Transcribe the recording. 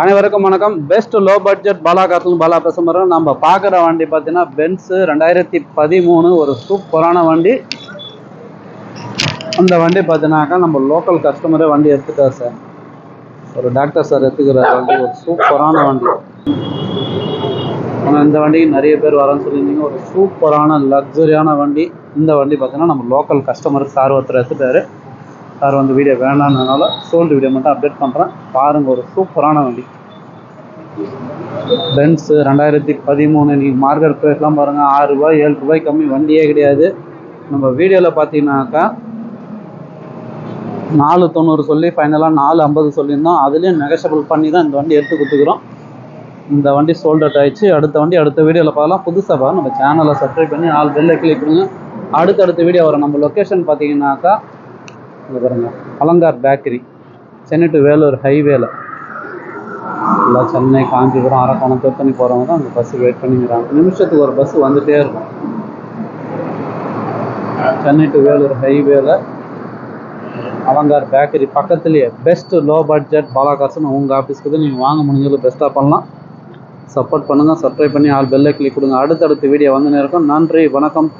அனைவருக்கும் வணக்கம். Best low budget Bala காத்தல் பாலா பேசுகிறோம் நம்ம பார்க்குற வண்டி பார்த்தீங்கன்னா பென்ஸு ரெண்டாயிரத்தி பதிமூணு ஒரு சூப்பரான வண்டி. அந்த வண்டி பார்த்தீங்கன்னாக்கா நம்ம லோக்கல் கஸ்டமரே வண்டி எடுத்துட்டார் சார் ஒரு டாக்டர் சார் எடுத்துக்கிறார் வண்டி. ஒரு சூப்பரான வண்டி. ஆனால் இந்த வண்டிக்கு நிறைய பேர் வரேன்னு சொல்லியிருந்தீங்க. ஒரு சூப்பரான லக்ஸரியான வண்டி. இந்த வண்டி பார்த்தீங்கன்னா நம்ம லோக்கல் கஸ்டமர் சார் ஒருத்தர் எடுத்துட்டாரு. சார் வந்து வீடியோ வேணாம்னால சோல்டு வீடியோ மட்டும் அப்டேட் பண்ணுறேன் பாருங்கள் ஒரு சூப்பரான வண்டி. பென்ஸு ரெண்டாயிரத்தி பதிமூணு நீங்கள் மார்க்கெட் ப்ரைஸ்லாம் பாருங்கள் ஆறு ரூபாய் ஏழு ரூபாய் கம்மி வண்டியே கிடையாது. நம்ம வீடியோவில் பார்த்தீங்கன்னாக்கா நாலு தொண்ணூறு சொல்லி ஃபைனலாக நாலு ஐம்பது சொல்லியிருந்தோம். அதுலேயும் நெகஷபிள் பண்ணி தான் இந்த வண்டி எடுத்து கொடுத்துக்குறோம். இந்த வண்டி சோல்ட் அவுட் ஆயிடுச்சு. அடுத்த வண்டி அடுத்த வீடியோவில் பார்க்கலாம். புதுசாக பாருங்கள் நம்ம சேனலை சப்ஸ்கிரைப் பண்ணி நாலு பெல்லை கிளிக் பண்ணுங்க. அடுத்தடுத்த வீடியோ வரும். நம்ம லொக்கேஷன் பார்த்தீங்கன்னாக்கா இங்க பாருங்கள் அலங்கார் பேக்கரி சென்னை டு வேலூர் ஹைவேல எல்லாம் சென்னை காஞ்சிபுரம் அரக்கோணம் திருத்தணி போகிறவங்க தான் அந்த பஸ்ஸுக்கு வெயிட் பண்ணிக்கிறாங்க நிமிஷத்துக்கு ஒரு பஸ் வந்துகிட்டே இருக்கும். சென்னை டு வேலூர் ஹைவேல அலங்கார் பேக்கரி பக்கத்துலேயே பெஸ்ட் லோ பட்ஜெட் பாலாகாசுன்னு உங்கள் ஆஃபீஸ்க்கு தான் நீங்கள் வாங்க முடிஞ்சது பெஸ்ட்டாக பண்ணலாம். சப்போர்ட் பண்ணுங்கள் சப்ஸ்கிரைப் பண்ணி ஆள் பெல்லை கிளிக் கொடுங்க. அடுத்தடுத்த வீடியோ வந்து இருக்கும். நன்றி வணக்கம்.